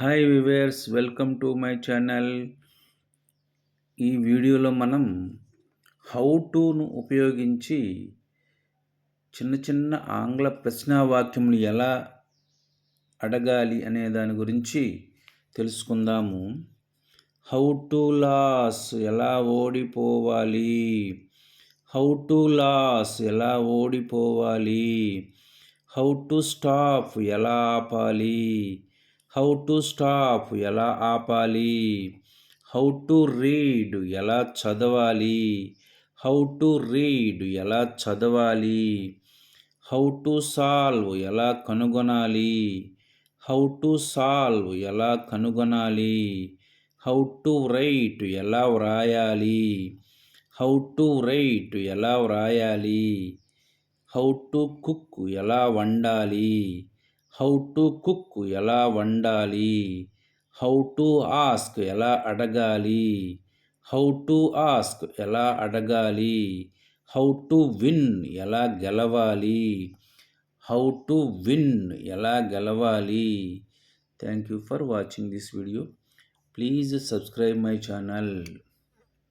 Hi viewers welcome to my channel ఈ వీడియోలో మనం హౌ టును ఉపయోగించి చిన్న చిన్న ఆంగ్ల ప్రశ్నావాక్యములు ఎలా అడగాలి అనే దాని గురించి తెలుసుకుందాము. హౌ టు లాస్ ఎలా ఓడిపోవాలి? హౌ టు లాస్ ఎలా ఓడిపోవాలి? హౌ టు స్టాప్ ఎలా ఆపాలి? హౌ టు స్టాప్ ఎలా ఆపాలి? హౌ టు రీడ్ ఎలా చదవాలి? హౌ టు రీడ్ ఎలా చదవాలి? హౌ టు సాల్వ్ ఎలా కనుగొనాలి? హౌ టు సాల్వ్ ఎలా కనుగొనాలి? హౌ టు రైట్ ఎలా వ్రాయాలి? హౌ టు రైట్ ఎలా వ్రాయాలి? హౌ టు కుక్ ఎలా వండాలి? హౌ టు కుక్ ఎలా వండాలి? హౌ టు ఆస్క్ ఎలా అడగాలి? హౌ టు ఆస్క్ ఎలా అడగాలి? హౌ టు విన్ ఎలా గెలవాలి? హౌ టు విన్ ఎలా గెలవాలి? Thank you for watching this video. Please subscribe my channel.